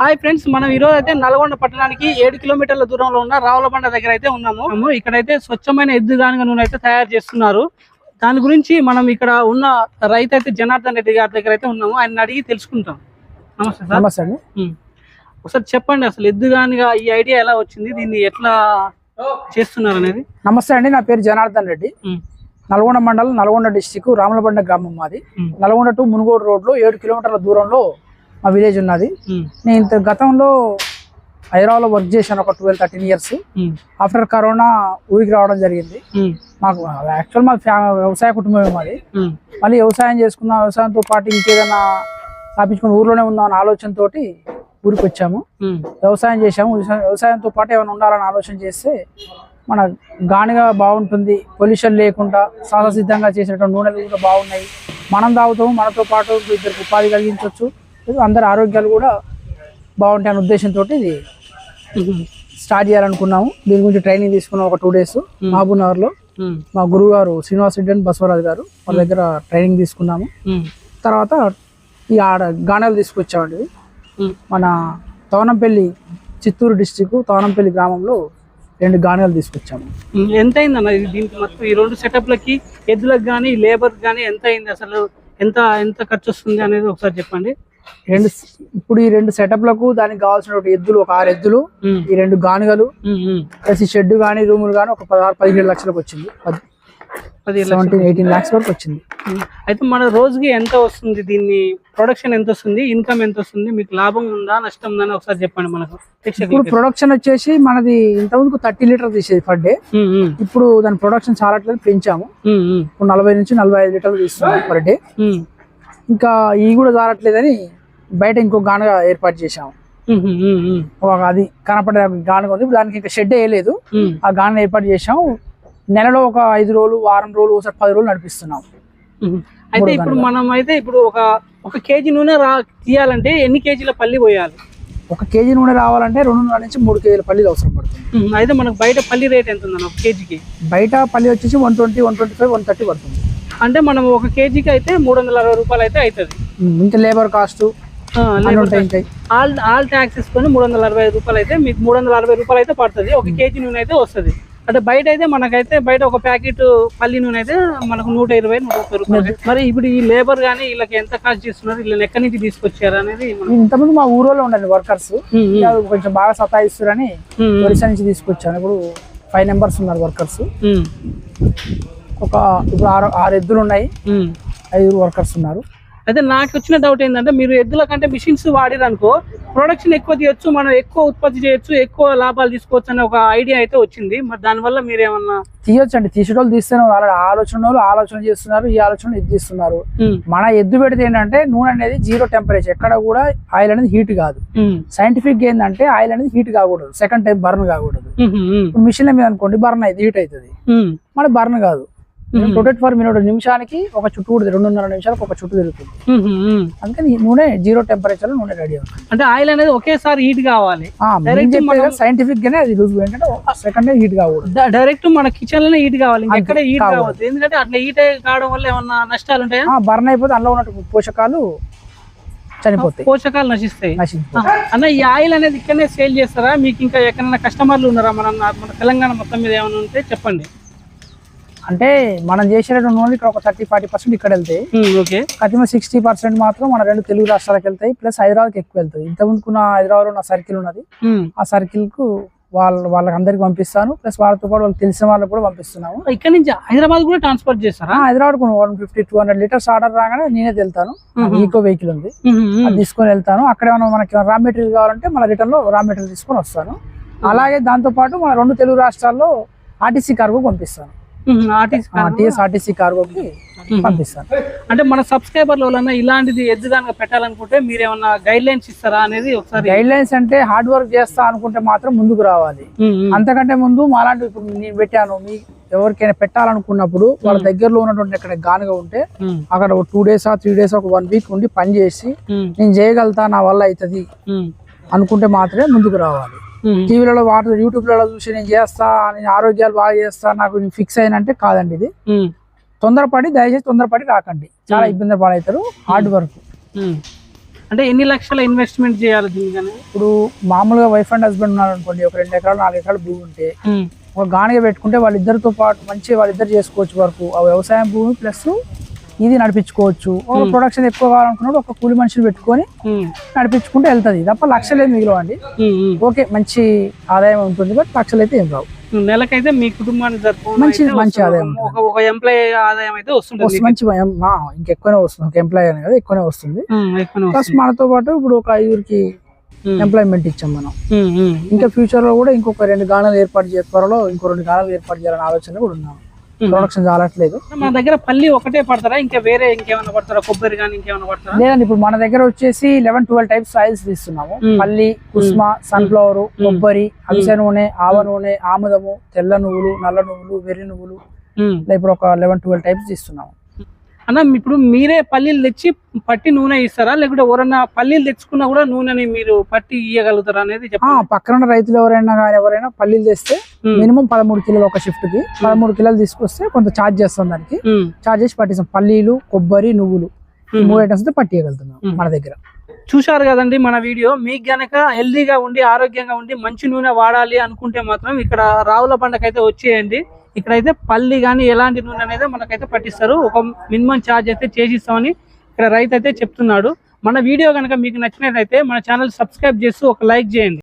Hi friends మనం ఈ రోజు అయితే నల్గొండ పట్టణానికి ఏడు కిలోమీటర్ల దూరంలో ఉన్న రావులబండ దగ్గర అయితే ఉన్నాము. ఇక్కడైతే స్వచ్ఛమైన ఎద్దు గానుగ నూనె అయితే తయారు చేస్తున్నారు. దాని గురించి మనం ఇక్కడ ఉన్న రైతు అయితే జనార్దన్ రెడ్డి గారి దగ్గర అయితే ఉన్నాము. ఆయన అడిగి తెలుసుకుంటాం. నమస్తే సార్. నమస్తే. ఒకసారి చెప్పండి అసలు ఎద్దు గానుగ ఈ ఐడియా ఎలా వచ్చింది? దీన్ని ఎట్లా చేస్తున్నారు అనేది? నమస్తే అండి నా పేరు జనార్దన్ రెడ్డి. నల్గొండ మండలం నల్గొండ డిస్టిక్ రామలబండ గ్రామం మాది. నల్గొండ టు మునుగోడు రోడ్లో ఏడు కిలోమీటర్ల దూరంలో మా విలేజ్ ఉన్నది. నేను ఇంత గతంలో హైదరాబాద్లో వర్క్ చేశాను ఒక twelve thirteen years. After corona ఊరికి రావడం జరిగింది. మాకు యాక్చువల్ మా ఫ్యా వ్యవసాయ కుటుంబమే మాది. మళ్ళీ వ్యవసాయం చేసుకుందాం వ్యవసాయంతో పాటు ఇంకేదైనా స్థాపించుకుని ఊర్లోనే ఉందాం అనే ఆలోచనతోటి ఊరికి వచ్చాము. వ్యవసాయం చేసాము వ్యవసాయం- వ్యవసాయంతో పాటు ఏమైనా ఉండాలని ఆలోచన చేస్తే మన గానిగా బాగుంటుంది పొల్యూషన్ లేకుండా సహజసిద్ధంగా చేసినటువంటి నూనెలు కూడా బాగున్నాయి మనం తాగుతాము మనతో పాటు ఇద్దరికి ఉపాధి కలిగించవచ్చు అందరి ఆరోగ్యాలు కూడా బాగుంటాయి అనే ఉద్దేశంతో ఇది. స్టార్ట్ చేయాలనుకున్నాము దీని గురించి ట్రైనింగ్ తీసుకున్నాం ఒక టూ డేస్ మహబూబ్ నగర్లో ఉమ్. మా గురువు గారు శ్రీనివాస్ రెడ్డి అని బసవరాజు గారు వాళ్ళ దగ్గర ట్రైనింగ్ తీసుకున్నాము. తర్వాత ఈ ఆడ గానాలు తీసుకొచ్చామండి. మన తవనంపల్లి చిత్తూరు డిస్టిక్ తవనంపల్లి గ్రామంలో రెండు గానాలు తీసుకొచ్చాము ఎంత అయింది అన్న దీనికి మొత్తం ఈ రెండు సెటప్లకి ఎద్దులకు కానీ లేబర్ కానీ ఎంత అయింది అసలు ఎంత ఎంత ఖర్చు వస్తుంది అనేది ఒకసారి చెప్పండి రెండు ఇప్పుడు ఈ రెండు సెటప్లకు దానికి కావాల్సిన ఎద్దులు ఒక ఆరు ఎద్దులు ఈ రెండు గానుగలు. ప్లస్ ఈ షెడ్ కానీ రూములు కానీ ఒక పదహారు పదిహేడు లక్షలకు వచ్చింది. సెవెంటీన్ ఎయిటీన్ లాక్స్ వరకు వచ్చింది. అయితే మన రోజుకి ఎంత వస్తుంది? దీన్ని ప్రొడక్షన్ ఎంత వస్తుంది? ఇన్కమ్ ఎంత వస్తుంది? మీకు లాభం ఉందా? నష్టం ఉందా? ఒకసారి చెప్పండి మనకు. ఇప్పుడు. ప్రొడక్షన్ వచ్చేసి మనది ఇంతకుముందు థర్టీ లీటర్ తీసేది పర్ డే ఇప్పుడు దాని ప్రొడక్షన్ చాలా పెంచాము. ఇప్పుడు నలభై నుంచి నలభై ఐదు లీటర్లు తీస్తున్నాం పర్ డే ఇంకా ఇవి కూడా జారట్లేదని బయట ఇంకో గానుగా ఏర్పాటు చేశాము ఒక అది కనపడే గానుగా ఉంది. దానికి ఇంకా షెడ్ వేయలేదు ఆ గాను ఏర్పాటు చేశాము నెలలో ఒక ఐదు రోజులు వారం రోజులు ఒకసారి పది రోజులు నడిపిస్తున్నాం. అయితే ఇప్పుడు మనం అయితే ఇప్పుడు ఒక ఒక కేజీ నూనె రా తీయాలంటే ఎన్ని కేజీల పల్లి పోయాలి? ఒక కేజీ నూనె రావాలంటే రెండున్నర నుంచి మూడు కేజీల పల్లీలు అవసరం పడుతుంది. అయితే మనకు బయట పల్లి రేట్ ఎంత ఉందన్న ఒక కేజీకి? బయట పల్లి వచ్చేసి one twenty one twenty five one thirty పడుతుంది. అంటే మనం ఒక కేజీకి అయితే మూడు వందల అరవై రూపాయలు అయితే అవుతుంది ఇంకా labour cost all all taxes కొని మూడు వందల అరవై ఐదు రూపాయలు అయితే మీకు మూడు వందల అరవై రూపాయలు అయితే పడుతుంది. ఒక కేజీ నూనె అయితే వస్తుంది. అంటే బయట అయితే మనకైతే బయట ఒక ప్యాకెట్ పల్లి నూనె అయితే మనకు నూట ఇరవై నూట ముప్పై రూపాయలు. మరి ఇప్పుడు ఈ లేబర్ కానీ వీళ్ళకి ఎంత కాస్ట్ చేస్తున్నారు? వీళ్ళని ఎక్కడి నుంచి తీసుకొచ్చారు అనేది ఇంతకుముందు మా ఊరోలో ఉండండి వర్కర్స్. కొంచెం బాగా సతాయిస్తారని ఉమ్, ఒరిస్సా నుంచి తీసుకొచ్చాను. ఇప్పుడు ఫైవ్ నెంబర్స్ ఉన్నారు వర్కర్స్. ఒక ఇప్పుడు ఆరు ఆరు ఎద్దులు ఉన్నాయి. ఐదుగురు వర్కర్స్ ఉన్నారు. అయితే నాకు వచ్చిన డౌట్ ఏంటంటే మీరు ఎద్దుల కంటే మిషన్స్ వాడిరనుకో ప్రొడక్షన్ ఎక్కువ తీయొచ్చు మనం ఎక్కువ ఉత్పత్తి చేయొచ్చు ఎక్కువ లాభాలు తీసుకోవచ్చు అనే ఒక ఐడియా అయితే వచ్చింది. మరి దానివల్ల మీరు ఏమన్నా తీయొచ్చు అండి తీసేటోళ్ళు తీస్తేనే వాళ్ళ ఆలోచన ఆలోచన చేస్తున్నారు ఈ ఆలోచన ఇది తీస్తున్నారు మన ఎద్దు పెడితే ఏంటంటే నూనె అనేది జీరో టెంపరేచర్ ఎక్కడ కూడా ఆయిల్ అనేది హీట్ కాదు. సైంటిఫిక్ ఏంటంటే ఆయిల్ అనేది హీట్ కాకూడదు. సెకండ్ టైం బర్న్ కాకూడదు. మిషన్ మీద అనుకోండి బర్న్ అయితే హీట్ అవుతుంది మన బర్న్ కాదు. రొటేట్ ఫర్ మినిట్ నిమిషానికి ఒక చుట్టూ రెండున్నర నిమిషాలకు ఒక చుట్టూ తిరుగుతుంది. అందుకని నూనె జీరో టెంపరేచర్లో నూనె రెడీ అవుతుంది. అంటే ఆయిల్ అనేది ఒకేసారి హీట్ కావాలి. సైంటిఫిక్ గానే అది లూజ్ ఏంటంటే సెకండ్ హీట్ డ- డైరెక్ట్ మన కిచెన్లోనే హీట్ కావాలి. ఎక్కడ హీట్ కావాలి. కావద్దు. ఎందుకంటే అట్లా హీట్ కావడం వల్ల ఏమన్నా నష్టాలు ఉంటాయా? బర్న్ అయిపోతే అందులో ఉన్న పోషకాలు చనిపోతాయి. పోషకాలు నశిస్తాయి. అన్న ఈ ఆయిల్ అనేది ఇక్కడనే సేల్ చేస్తారా? మీకు ఇంకా ఎక్కడైనా కస్టమర్లు ఉన్నారా? మన మన తెలంగాణ మొత్తం మీద ఏమైనా ఉంటే చెప్పండి. అంటే మనం చేసేటువంటి నూనె ఇక్కడ ఒక థర్టీ ఫార్టీ పర్సెంట్ ఇక్కడ వెళ్తాయి. ఓకే. కతిమ సిక్స్టీ పర్సెంట్ మాత్రం మన రెండు తెలుగు రాష్ట్రాలకు వెళ్తాయి ప్లస్ హైదరాబాద్కి ఎక్కువ వెళ్తాయి. ఇంతకుముందుకు నా హైదరాబాద్లో నా సర్కిల్ ఉన్నది. ఆ సర్కిల్కు వాళ్ళ వాళ్ళకి అందరికి పంపిస్తాను ప్లస్ వాళ్ళతో పాటు వాళ్ళకి తెలిసిన వాళ్ళకి కూడా పంపిస్తున్నాము. ఇక్కడ నుంచి హైదరాబాద్ కూడా ట్రాన్స్పోర్ట్ చేస్తారా? Hyderabad one fifty two hundred litres order రాగానే నేనే వెళ్తాను మ్మ్. ఈకో వెహికల్ ఉంది. అది తీసుకొని వెళ్తాను. అక్కడ ఏమైనా మనకి రా మెటీరియల్ కావాలంటే మన రిటర్న్లో రా మెటీరియల్ తీసుకొని వస్తాను. అలాగే దాంతో పాటు మన రెండు తెలుగు రాష్ట్రాల్లో ఆర్టీసీ కార్గో పంపిస్తాను. ఉమ్, ఆర్టీసీ కాదు. టీఎస్ ఆర్టీసీ కార్గోకి? పంపిస్తాను అంటే మన సబ్స్క్రైబర్ల వల్ల ఇలాంటిది ఎద్దుగానుక పెట్టాలనుకుంటే మీరు ఏమన్నా గైడ్ లైన్స్ ఇస్తారా అనేది ఒకసారి గైడ్ లైన్స్ అంటే హార్డ్ వర్క్ చేస్తా అనుకుంటే మాత్రం ముందుకు రావాలి. అంతకంటే ముందు మాలాంటి ఇప్పుడు నేను పెట్టాను మీ ఎవరికైనా పెట్టాలనుకున్నప్పుడు వాళ్ళ దగ్గరలో ఉన్నటువంటి ఎక్కడ గానుగా ఉంటే అక్కడ ఒక టూ డేస్ త్రీ డేస్ ఒక వన్ వీక్ ఉండి పని చేసి నేను చేయగలుగుతా నా వల్ల అవుతుంది అనుకుంటే మాత్రమే ముందుకు రావాలి. టీవీలలో వాటర్ యూట్యూబ్లలో చూసి నేను చేస్తా నేను ఆరోగ్యాలు బాగా చేస్తా నాకు నేను ఫిక్స్ అయినంటే కాదండి ఇది. ఉమ్, తొందరపడి దయచేసి తొందరపడి రాకండి. చాలా ఇబ్బంది పడవుతారు హార్డ్ వర్క్. అంటే ఎన్ని లక్షల ఇన్వెస్ట్మెంట్ చేయాలి దీనికని? ఇప్పుడు మామూలుగా వైఫ్ అండ్ హస్బెండ్ ఉన్నారు అనుకోండి ఒక రెండు ఎకరాలు నాలుగు ఎకరాలు భూమి ఉంటే ఒక గానిగా పెట్టుకుంటే వాళ్ళిద్దరితో పాటు మంచి వాళ్ళిద్దరు చేసుకోవచ్చు వరకు ఆ వ్యవసాయం భూమి ప్లస్ ఇది నడిపించుకోవచ్చు. ఒక ప్రొడక్షన్ ఎక్కువ కావాలనుకున్నప్పుడు ఒక కూలి మనిషిని పెట్టుకొని ఉమ్, నడిపించుకుంటే వెళ్తుంది. తప్ప లక్షలు మిగిలవండి. ఉమ్. ఓకే మంచి ఆదాయం ఉంటుంది బట్ లక్షలు అయితే ఏం రావు. నెలకైతే మీ జరుపుకోవడం మంచి- మంచి. ఆదాయం ఒక ఎంప్లాయ్ ఆదాయం అయితే వస్తుంది మంచి ఇంకెక్కువనే వస్తుంది. ఒక ఎంప్లాయ్ అని కదా ఎక్కువనే వస్తుంది. ప్లస్ మనతో పాటు ఇప్పుడు ఒక ఐదుగురికి ఎంప్లాయ్మెంట్ ఇచ్చాం మనం. ఇంకా ఫ్యూచర్లో కూడా ఇంకొక రెండు గానాలు ఏర్పాటు చేయ త్వరలో ఇంకో రెండు గానాలు ఏర్పాటు చేయాలని ఆలోచన కూడా ఉన్నాం. ప్రొడక్షన్ చాలట్లేదు. మన దగ్గర పల్లి ఒకటే పడతారా? ఇంకా వేరే ఇంకేమైనా పడతారా? కొబ్బరి కానీ ఇంకేమైనా పడతారా? లేదండి ఇప్పుడు మన దగ్గర వచ్చేసి లెవెన్ ట్వెల్వ్ టైప్స్ ఆయిల్స్ తీస్తున్నాము. మ్మ్. పల్లి కుస్మ సన్ఫ్లవర్ కొబ్బరి అవిసె నూనె ఆవ నూనె ఆముదము తెల్ల నువ్వులు నల్ల నువ్వులు వెర్రి నువ్వులు. ఇప్పుడు ఒక లెవెన్ ట్వెల్వ్ టైప్స్ తీస్తున్నాము. అన్న ఇప్పుడు మీరే పల్లీలు తెచ్చి పట్టి నూనె ఇస్తారా? లేకుంటే ఎవరన్నా పల్లీలు తెచ్చుకున్నా కూడా నూనెని మీరు పట్టి ఇయ్యగలుగుతారా అనేది పక్కన రైతులు ఎవరైనా కానీ ఎవరైనా పల్లీలు తెస్తే మినిమం పదమూడు కిలోలు ఒక షిఫ్ట్కి పదమూడు కిలోలు తీసుకొస్తే కొంత ఛార్జ్ చేస్తాం దానికి. ఛార్జ్ చేసి పట్టిస్తాం. పల్లీలు కొబ్బరి నువ్వులు. మూడు ఐటమ్స్ అయితే పట్టియగలుగుతున్నాం. మన దగ్గర. చూశారు కదండి మన వీడియో. మీకు గనక హెల్దీగా ఉండి ఆరోగ్యంగా ఉండి మంచి నూనె వాడాలి అనుకుంటే మాత్రం ఇక్కడ రావుల పండకైతే వచ్చేయండి. ఇక్కడైతే పల్లి కానీ ఎలాంటి నూనె అనేది మనకైతే పట్టిస్తారు. ఒక మినిమం ఛార్జ్ అయితే చేసిస్తామని ఇక్కడ రైతు అయితే చెప్తున్నాడు. మన వీడియో కనుక మీకు నచ్చినట్లయితే మన ఛానల్ సబ్స్క్రైబ్ చేసి ఒక లైక్ చేయండి.